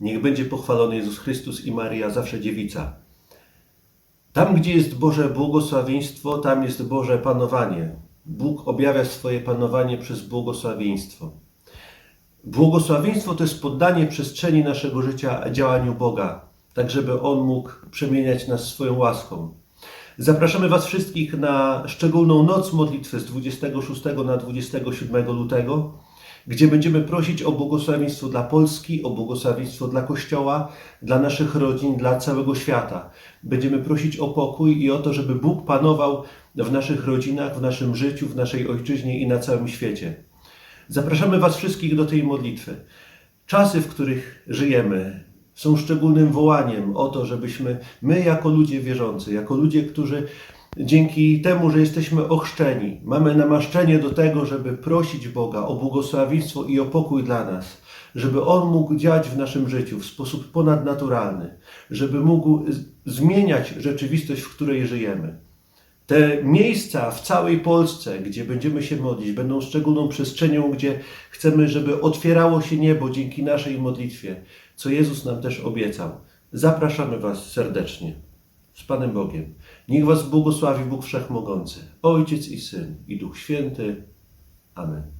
Niech będzie pochwalony Jezus Chrystus i Maria, zawsze dziewica. Tam, gdzie jest Boże błogosławieństwo, tam jest Boże panowanie. Bóg objawia swoje panowanie przez błogosławieństwo. Błogosławieństwo to jest poddanie przestrzeni naszego życia działaniu Boga, tak żeby On mógł przemieniać nas swoją łaską. Zapraszamy Was wszystkich na szczególną noc modlitwy z 26 na 27 lutego, gdzie będziemy prosić o błogosławieństwo dla Polski, o błogosławieństwo dla Kościoła, dla naszych rodzin, dla całego świata. Będziemy prosić o pokój i o to, żeby Bóg panował w naszych rodzinach, w naszym życiu, w naszej ojczyźnie i na całym świecie. Zapraszamy Was wszystkich do tej modlitwy. Czasy, w których żyjemy, są szczególnym wołaniem o to, żebyśmy my, jako ludzie wierzący, jako ludzie, którzy dzięki temu, że jesteśmy ochrzczeni, mamy namaszczenie do tego, żeby prosić Boga o błogosławieństwo i o pokój dla nas, żeby On mógł działać w naszym życiu w sposób ponadnaturalny, żeby mógł zmieniać rzeczywistość, w której żyjemy. Te miejsca w całej Polsce, gdzie będziemy się modlić, będą szczególną przestrzenią, gdzie chcemy, żeby otwierało się niebo dzięki naszej modlitwie, co Jezus nam też obiecał. Zapraszamy Was serdecznie. Z Panem Bogiem. Niech Was błogosławi Bóg Wszechmogący, Ojciec i Syn i Duch Święty. Amen.